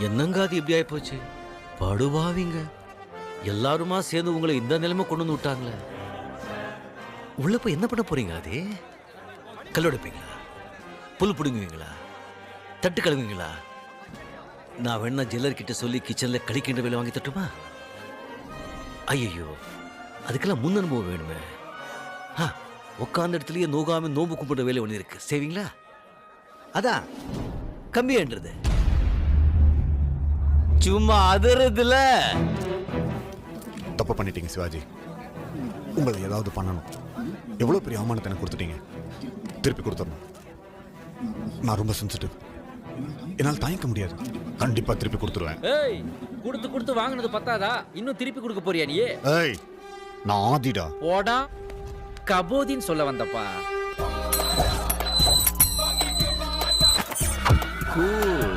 என்னங்காது இப்படி ஆயி போச்சு படுவாவிங்க. எல்லாருமா சேர்ந்து உங்களை இந்த நிலைமை கொண்டு வந்து விட்டாங்களே. உள்ள போய் என்ன பண்ண போறீங்க அதே? கல்லொடைப்பீங்களா புல் பிடுங்குவீங்களா? தட்டு கழுவுவீங்களா? நான் வேணா ஜெல்லர் கிட்ட சொல்லி கிச்சன்ல கழிக்கின்ற வேலை வாங்கி தட்டுமா? ஐயோ அதுக்கெல்லாம் முன் அனுபவம் வேணுமே. ஆ, உட்காந்த இடத்துலயே நோகாம நோம்பு கும்பிடுற வேலை ஒன்று இருக்கு. செய்வீங்களா? அதான் கம்மியான்றது சும்மா அதறதுல தப்பு பண்ணிட்டீங்க சிவாஜி. உங்களை ஏதாவது பண்ணணும். எவ்வளோ பெரிய அவமானத்தை எனக்கு கொடுத்துட்டீங்க. திருப்பி கொடுத்துடணும். நான் ரொம்ப சென்சிட்டிவ் என்னால் தாங்கிக்க முடியாது. கண்டிப்பா திருப்பி கொடுத்துருவேன். ஏய் கொடுத்து கொடுத்து வாங்கினது பத்தாதா? இன்னும் திருப்பி கொடுக்க போறியா நீ? ஏய் நான் ஆதிடா. போடா. கபோதின்னு சொல்ல வந்தப்பா. கூல்